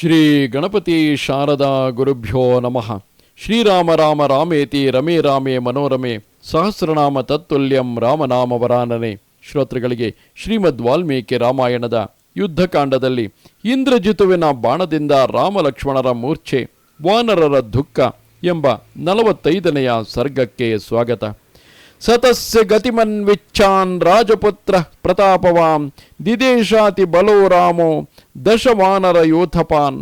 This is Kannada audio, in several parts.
ಶ್ರೀ ಗಣಪತಿ ಶಾರದಾ ಗುರುಭ್ಯೋ ನಮಃ. ಶ್ರೀರಾಮ ರಾಮ ರಾಮೇತಿ ರಮೇ ರಾಮೇ ಮನೋರಮೆ ಸಹಸ್ರನಾಮ ತತ್ತುಲ್ಯಂ ರಾಮನಾಮ ವರಾನನೆ ಶ್ರೋತೃಗಳಿಗೆ ಶ್ರೀಮದ್ ವಾಲ್ಮೀಕಿ ರಾಮಾಯಣದ ಯುದ್ಧಕಾಂಡದಲ್ಲಿ ಇಂದ್ರಜಿತುವಿನ ಬಾಣದಿಂದ ರಾಮಲಕ್ಷ್ಮಣರ ಮೂರ್ಛೆ, ವಾನರರ ದುಃಖ ಎಂಬ ನಲವತ್ತೈದನೆಯ ಸರ್ಗಕ್ಕೆ ಸ್ವಾಗತ. ಸತಸ್ಯ ಗತಿಮನ್ ವಿಚ್ಛಾನ್ ರಾಜಪುತ್ರ ಪ್ರತಾಪವಾಂ, ದಿದೇಶಾತಿ ಬಲೋ ರಾಮೋ ದಶವಾನರ ಯೋಥಪಾನ್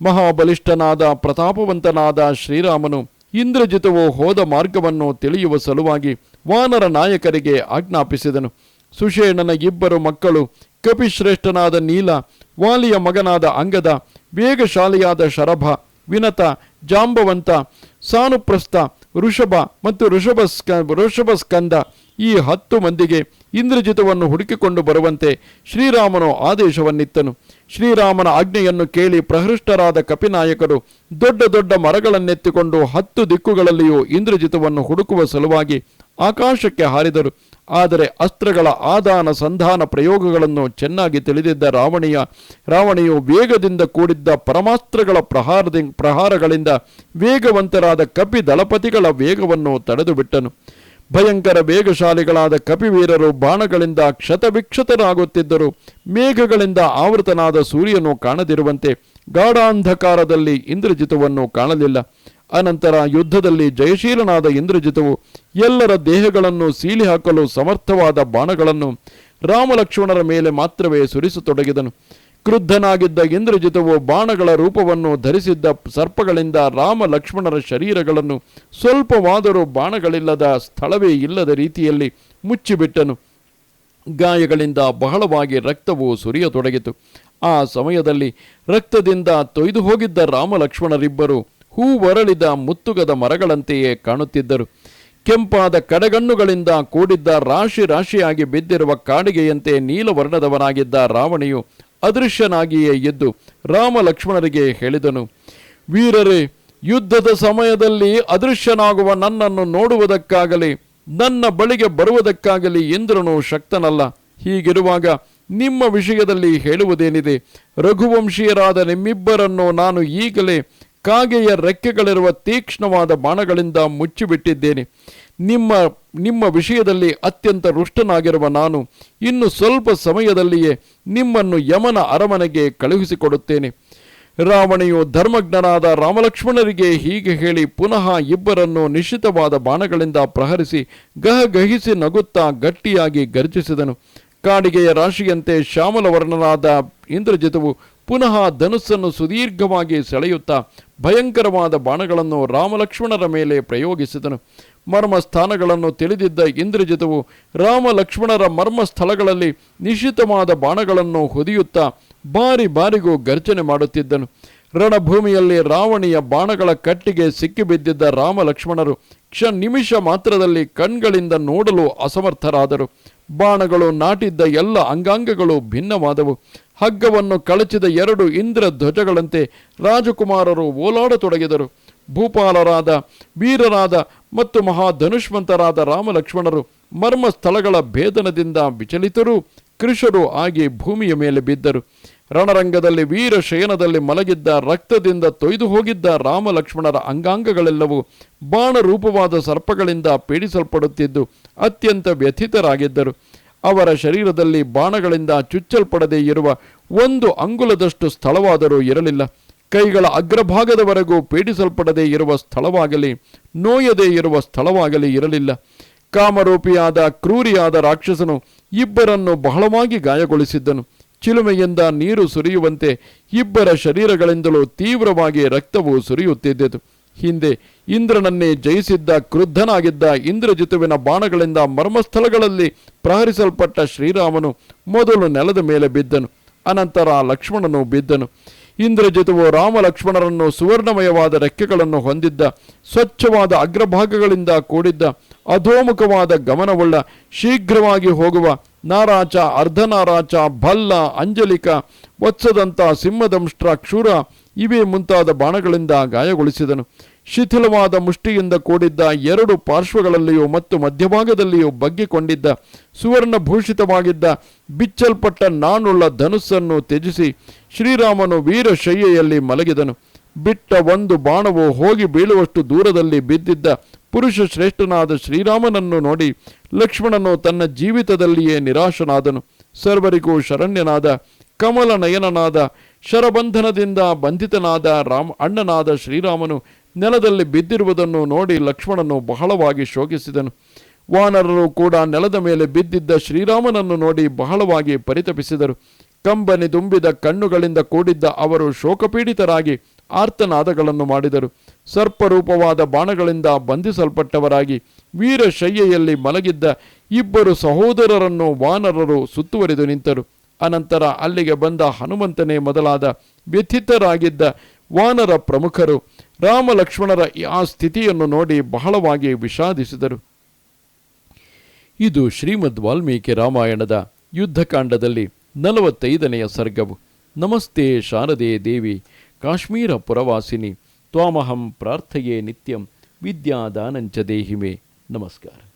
ಮಹಾಬಲಿಷ್ಠನಾದ, ಪ್ರತಾಪವಂತನಾದ ಶ್ರೀರಾಮನು ಇಂದ್ರಜಿತವು ಹೋದ ಮಾರ್ಗವನ್ನು ತಿಳಿಯುವ ಸಲುವಾಗಿ ವಾನರ ನಾಯಕರಿಗೆ ಆಜ್ಞಾಪಿಸಿದನು. ಸುಷೇಣನ ಇಬ್ಬರು ಮಕ್ಕಳು, ಕಪಿಶ್ರೇಷ್ಠನಾದ ನೀಲ, ವಾಲಿಯ ಮಗನಾದ ಅಂಗದ, ವೇಗಶಾಲಿಯಾದ ಶರಭ, ವಿನತ, ಜಾಂಬವಂತ, ಸಾನುಪ್ರಸ್ಥ ಋಷಭ ಮತ್ತು ವೃಷಭ ಸ್ಕಂದ ಈ ಹತ್ತು ಮಂದಿಗೆ ಇಂದ್ರಜಿತವನ್ನು ಹುಡುಕಿಕೊಂಡು ಬರುವಂತೆ ಶ್ರೀರಾಮನು ಆದೇಶವನ್ನಿತ್ತನು. ಶ್ರೀರಾಮನ ಆಜ್ಞೆಯನ್ನು ಕೇಳಿ ಪ್ರಹೃಷ್ಟರಾದ ಕಪಿನಾಯಕರು ದೊಡ್ಡ ದೊಡ್ಡ ಮರಗಳನ್ನೆತ್ತಿಕೊಂಡು ಹತ್ತು ದಿಕ್ಕುಗಳಲ್ಲಿಯೂ ಇಂದ್ರಜಿತವನ್ನು ಹುಡುಕುವ ಸಲುವಾಗಿ ಆಕಾಶಕ್ಕೆ ಹಾರಿದರು. ಆದರೆ ಅಸ್ತ್ರಗಳ ಆದಾನ ಸಂಧಾನ ಪ್ರಯೋಗಗಳನ್ನು ಚೆನ್ನಾಗಿ ತಿಳಿದಿದ್ದ ರಾವಣಿಯ, ರಾವಣಿಯು ವೇಗದಿಂದ ಕೂಡಿದ್ದ ಪರಮಾಸ್ತ್ರಗಳ ಪ್ರಹಾರದ, ಪ್ರಹಾರಗಳಿಂದ ವೇಗವಂತರಾದ ಕಪಿ ದಳಪತಿಗಳ ವೇಗವನ್ನು ತಡೆದು ಬಿಟ್ಟನು ಭಯಂಕರ ವೇಗಶಾಲಿಗಳಾದ ಕಪಿವೀರರು ಬಾಣಗಳಿಂದ ಕ್ಷತವಿಕ್ಷತರಾಗುತ್ತಿದ್ದರು ಮೇಘಗಳಿಂದ ಆವೃತನಾದ ಸೂರ್ಯನು ಕಾಣದಿರುವಂತೆ ಗಾಢಾಂಧಕಾರದಲ್ಲಿ ಇಂದ್ರಜಿತವನ್ನು ಕಾಣಲಿಲ್ಲ. ಅನಂತರ ಯುದ್ಧದಲ್ಲಿ ಜಯಶೀಲನಾದ ಇಂದ್ರಜಿತವು ಎಲ್ಲರ ದೇಹಗಳನ್ನು ಸೀಲಿ ಹಾಕಲು ಸಮರ್ಥವಾದ ಬಾಣಗಳನ್ನು ರಾಮಲಕ್ಷ್ಮಣರ ಮೇಲೆ ಮಾತ್ರವೇ ಸುರಿಸತೊಡಗಿದನು. ಕ್ರುದ್ಧನಾಗಿದ್ದ ಇಂದ್ರಜಿತವು ಬಾಣಗಳ ರೂಪವನ್ನು ಧರಿಸಿದ್ದ ಸರ್ಪಗಳಿಂದ ರಾಮ ಲಕ್ಷ್ಮಣರ ಶರೀರಗಳನ್ನು ಸ್ವಲ್ಪವಾದರೂ ಬಾಣಗಳಿಲ್ಲದ ಸ್ಥಳವೇ ಇಲ್ಲದ ರೀತಿಯಲ್ಲಿ ಮುಚ್ಚಿಬಿಟ್ಟನು. ಗಾಯಗಳಿಂದ ಬಹಳವಾಗಿ ರಕ್ತವು ಸುರಿಯತೊಡಗಿತು. ಆ ಸಮಯದಲ್ಲಿ ರಕ್ತದಿಂದ ತೊಯ್ದು ಹೋಗಿದ್ದ ರಾಮ ಲಕ್ಷ್ಮಣರಿಬ್ಬರು ಹೂವರಳಿದ ಮುತ್ತುಗದ ಮರಗಳಂತೆಯೇ ಕಾಣುತ್ತಿದ್ದರು. ಕೆಂಪಾದ ಕಡೆಗಣ್ಣುಗಳಿಂದ ಕೂಡಿದ್ದ ರಾಶಿ ರಾಶಿಯಾಗಿ ಬಿದ್ದಿರುವ ಕಾಡಿಗೆಯಂತೆ ನೀಲವರ್ಣದವನಾಗಿದ್ದ ರಾವಣಿಯು ಅದೃಶ್ಯನಾಗಿಯೇ ಎದ್ದು ರಾಮ ಲಕ್ಷ್ಮಣರಿಗೆ ಹೇಳಿದನು, ವೀರರೇ, ಯುದ್ಧದ ಸಮಯದಲ್ಲಿ ಅದೃಶ್ಯನಾಗುವ ನನ್ನನ್ನು ನೋಡುವುದಕ್ಕಾಗಲಿ, ನನ್ನ ಬಳಿಗೆ ಬರುವುದಕ್ಕಾಗಲಿ ಇಂದ್ರನು ಶಕ್ತನಲ್ಲ. ಹೀಗಿರುವಾಗ ನಿಮ್ಮ ವಿಷಯದಲ್ಲಿ ಹೇಳುವುದೇನಿದೆ? ರಘುವಂಶೀಯರಾದ ನಿಮ್ಮಿಬ್ಬರನ್ನು ನಾನು ಈಗಲೇ ಕಾಗೆಯ ರೆಕ್ಕೆಗಳಿರುವ ತೀಕ್ಷ್ಣವಾದ ಬಾಣಗಳಿಂದ ಮುಚ್ಚಿಬಿಟ್ಟಿದ್ದೇನೆ. ನಿಮ್ಮ ನಿಮ್ಮ ವಿಷಯದಲ್ಲಿ ಅತ್ಯಂತ ರುಷ್ಟನಾಗಿರುವ ನಾನು ಇನ್ನು ಸ್ವಲ್ಪ ಸಮಯದಲ್ಲಿಯೇ ನಿಮ್ಮನ್ನು ಯಮನ ಅರಮನೆಗೆ ಕಳುಹಿಸಿಕೊಡುತ್ತೇನೆ. ರಾವಣೆಯು ಧರ್ಮಜ್ಞನಾದ ರಾಮಲಕ್ಷ್ಮಣರಿಗೆ ಹೀಗೆ ಹೇಳಿ ಪುನಃ ಇಬ್ಬರನ್ನು ನಿಶ್ಚಿತವಾದ ಬಾಣಗಳಿಂದ ಪ್ರಹರಿಸಿ ಗಹಗಹಿಸಿ ನಗುತ್ತಾ ಗಟ್ಟಿಯಾಗಿ ಗರ್ಜಿಸಿದನು. ಕಾಡಿಗೆಯ ರಾಶಿಯಂತೆ ಶ್ಯಾಮಲವರ್ಣನಾದ ಇಂದ್ರಜಿತವು ಪುನಃ ಧನುಸ್ಸನ್ನು ಸುದೀರ್ಘವಾಗಿ ಸೆಳೆಯುತ್ತಾ ಭಯಂಕರವಾದ ಬಾಣಗಳನ್ನು ರಾಮಲಕ್ಷ್ಮಣರ ಮೇಲೆ ಪ್ರಯೋಗಿಸಿದನು. ಮರ್ಮ ಸ್ಥಾನಗಳನ್ನು ತಿಳಿದಿದ್ದ ಇಂದ್ರಜಿತವು ರಾಮಲಕ್ಷ್ಮಣರ ಮರ್ಮ ಸ್ಥಳಗಳಲ್ಲಿ ನಿಶ್ಚಿತವಾದ ಬಾಣಗಳನ್ನು ಹೊದಿಯುತ್ತಾ ಬಾರಿ ಬಾರಿಗೂ ಗರ್ಜನೆ ಮಾಡುತ್ತಿದ್ದನು. ರಣಭೂಮಿಯಲ್ಲಿ ರಾವಣಿಯ ಬಾಣಗಳ ಕಟ್ಟಿಗೆ ಸಿಕ್ಕಿಬಿದ್ದಿದ್ದ ರಾಮಲಕ್ಷ್ಮಣರು ಕ್ಷ ನಿಮಿಷ ಮಾತ್ರದಲ್ಲಿ ಕಣ್ಗಳಿಂದ ನೋಡಲು ಅಸಮರ್ಥರಾದರು. ಬಾಣಗಳು ನಾಟಿದ್ದ ಎಲ್ಲ ಅಂಗಾಂಗಗಳು ಭಿನ್ನವಾದವು. ಹಗ್ಗವನ್ನು ಕಳಚಿದ ಎರಡು ಇಂದ್ರ ಧ್ವಜಗಳಂತೆ ರಾಜಕುಮಾರರು ಓಲಾಡತೊಡಗಿದರು. ಭೂಪಾಲರಾದ ವೀರರಾದ ಮತ್ತು ಮಹಾಧನುಷ್ಮಂತರಾದ ರಾಮಲಕ್ಷ್ಮಣರು ಮರ್ಮ ಸ್ಥಳಗಳ ಭೇದನದಿಂದ ವಿಚಲಿತರೂ, ಕೃಷರು ಆಗಿ ಭೂಮಿಯ ಮೇಲೆ ಬಿದ್ದರು. ರಣರಂಗದಲ್ಲಿ ವೀರ ಶಯನದಲ್ಲಿ ಮಲಗಿದ್ದ ರಕ್ತದಿಂದ ತೊಯ್ದು ಹೋಗಿದ್ದ ರಾಮಲಕ್ಷ್ಮಣರ ಅಂಗಾಂಗಗಳೆಲ್ಲವೂ ಬಾಣರೂಪವಾದ ಸರ್ಪಗಳಿಂದ ಪೀಡಿಸಲ್ಪಡುತ್ತಿದ್ದು ಅತ್ಯಂತ ವ್ಯಥಿತರಾಗಿದ್ದರು. ಅವರ ಶರೀರದಲ್ಲಿ ಬಾಣಗಳಿಂದ ಚುಚ್ಚಲ್ಪಡದೇ ಇರುವ ಒಂದು ಅಂಗುಲದಷ್ಟು ಸ್ಥಳವಾದರೂ ಇರಲಿಲ್ಲ. ಕೈಗಳ ಅಗ್ರಭಾಗದವರೆಗೂ ಪೀಡಿಸಲ್ಪಡದೇ ಇರುವ ಸ್ಥಳವಾಗಲಿ, ನೋಯದೇ ಇರುವ ಸ್ಥಳವಾಗಲಿ ಇರಲಿಲ್ಲ. ಕಾಮರೂಪಿಯಾದ, ಕ್ರೂರಿಯಾದ ರಾಕ್ಷಸನು ಇಬ್ಬರನ್ನು ಬಹಳವಾಗಿ ಗಾಯಗೊಳಿಸಿದ್ದನು. ಚಿಲುಮೆಯಿಂದ ನೀರು ಸುರಿಯುವಂತೆ ಇಬ್ಬರ ಶರೀರಗಳಿಂದಲೂ ತೀವ್ರವಾಗಿ ರಕ್ತವು ಸುರಿಯುತ್ತಿದ್ದಿತು ಹಿಂದೆ ಇಂದ್ರನನ್ನೇ ಜಯಿಸಿದ್ದ ಕ್ರುದ್ಧನಾಗಿದ್ದ ಇಂದ್ರಜಿತುವಿನ ಬಾಣಗಳಿಂದ ಮರ್ಮಸ್ಥಳಗಳಲ್ಲಿ ಪ್ರಹರಿಸಲ್ಪಟ್ಟ ಶ್ರೀರಾಮನು ಮೊದಲು ನೆಲದ ಮೇಲೆ ಬಿದ್ದನು. ಅನಂತರ ಲಕ್ಷ್ಮಣನು ಬಿದ್ದನು. ಇಂದ್ರಜಿತುವು ರಾಮ ಲಕ್ಷ್ಮಣರನ್ನು ಸುವರ್ಣಮಯವಾದ ರೆಕ್ಕೆಗಳನ್ನು ಹೊಂದಿದ್ದ, ಸ್ವಚ್ಛವಾದ ಅಗ್ರಭಾಗಗಳಿಂದ ಕೂಡಿದ್ದ, ಅಧೋಮುಖವಾದ ಗಮನವುಳ್ಳ, ಶೀಘ್ರವಾಗಿ ಹೋಗುವ ನಾರಾಚ, ಅರ್ಧನಾರಾಚ, ಭಲ್ಲ, ಅಂಜಲಿಕ, ವತ್ಸದಂತ ಸಿಂಹದಂಷ್ಟ್ರ ಕ್ಷೂರ ಇವೇ ಮುಂತಾದ ಬಾಣಗಳಿಂದ ಗಾಯಗೊಳಿಸಿದನು. ಶಿಥಿಲವಾದ ಮುಷ್ಟಿಯಿಂದ ಕೂಡಿದ್ದ ಎರಡು ಪಾರ್ಶ್ವಗಳಲ್ಲಿಯೂ ಮತ್ತು ಮಧ್ಯಭಾಗದಲ್ಲಿಯೂ ಬಗ್ಗಿಕೊಂಡಿದ್ದ, ಸುವರ್ಣಭೂಷಿತವಾಗಿದ್ದ, ಬಿಚ್ಚಲ್ಪಟ್ಟ ನಾನುಳ್ಳ ಧನುಸ್ಸನ್ನು ತ್ಯಜಿಸಿ ಶ್ರೀರಾಮನು ವೀರಶಯ್ಯೆಯಲ್ಲಿ ಮಲಗಿದನು. ಬಿಟ್ಟ ಒಂದು ಬಾಣವು ಹೋಗಿ ಬೀಳುವಷ್ಟು ದೂರದಲ್ಲಿ ಬಿದ್ದಿದ್ದ ಪುರುಷ ಶ್ರೇಷ್ಠನಾದ ಶ್ರೀರಾಮನನ್ನು ನೋಡಿ ಲಕ್ಷ್ಮಣನು ತನ್ನ ಜೀವಿತದಲ್ಲಿಯೇ ನಿರಾಶನಾದನು. ಸರ್ವರಿಗೂ ಶರಣ್ಯನಾದ ಕಮಲ ನಯನನಾದ ಶರಬಂಧನದಿಂದ ಬಂಧಿತನಾದ ರಾಮ್, ಅಣ್ಣನಾದ ಶ್ರೀರಾಮನು ನೆಲದಲ್ಲಿ ಬಿದ್ದಿರುವುದನ್ನು ನೋಡಿ ಲಕ್ಷ್ಮಣನು ಬಹಳವಾಗಿ ಶೋಕಿಸಿದನು. ವಾನರರು ಕೂಡ ನೆಲದ ಮೇಲೆ ಬಿದ್ದಿದ್ದ ಶ್ರೀರಾಮನನ್ನು ನೋಡಿ ಬಹಳವಾಗಿ ಪರಿತಪಿಸಿದರು. ಕಂಬನಿ ತುಂಬಿದ ಕಣ್ಣುಗಳಿಂದ ಕೂಡಿದ್ದ ಅವರು ಶೋಕಪೀಡಿತರಾಗಿ ಆರ್ತನಾದಗಳನ್ನು ಮಾಡಿದರು. ಸರ್ಪರೂಪವಾದ ಬಾಣಗಳಿಂದ ಬಂಧಿಸಲ್ಪಟ್ಟವರಾಗಿ ವೀರಶಯ್ಯೆಯಲ್ಲಿ ಮಲಗಿದ್ದ ಇಬ್ಬರು ಸಹೋದರರನ್ನು ವಾನರರು ಸುತ್ತುವರಿದು ನಿಂತರು. ಅನಂತರ ಅಲ್ಲಿಗೆ ಬಂದ ಹನುಮಂತನೇ ಮೊದಲಾದ ವ್ಯಥಿತರಾಗಿದ್ದ ವಾನರ ಪ್ರಮುಖರು ರಾಮ ಲಕ್ಷ್ಮಣರ ಆ ಸ್ಥಿತಿಯನ್ನು ನೋಡಿ ಬಹಳವಾಗಿ ವಿಷಾದಿಸಿದರು. ಇದು ಶ್ರೀಮದ್ ವಾಲ್ಮೀಕಿ ರಾಮಾಯಣದ ಯುದ್ಧಕಾಂಡದಲ್ಲಿ ನಲವತ್ತೈದನೆಯ ಸರ್ಗವು. ನಮಸ್ತೆ ಶಾರದೆ ದೇವಿ, ಕಾಶ್ಮೀರ ಪುರವಾಸಿನಿ, ತ್ವಾಮಹಂ ಪ್ರಾರ್ಥೆಯೇ ನಿತ್ಯಂ, ವಿದ್ಯಾದಾನಂಚ ದೇಹಿಮೆ. ನಮಸ್ಕಾರ.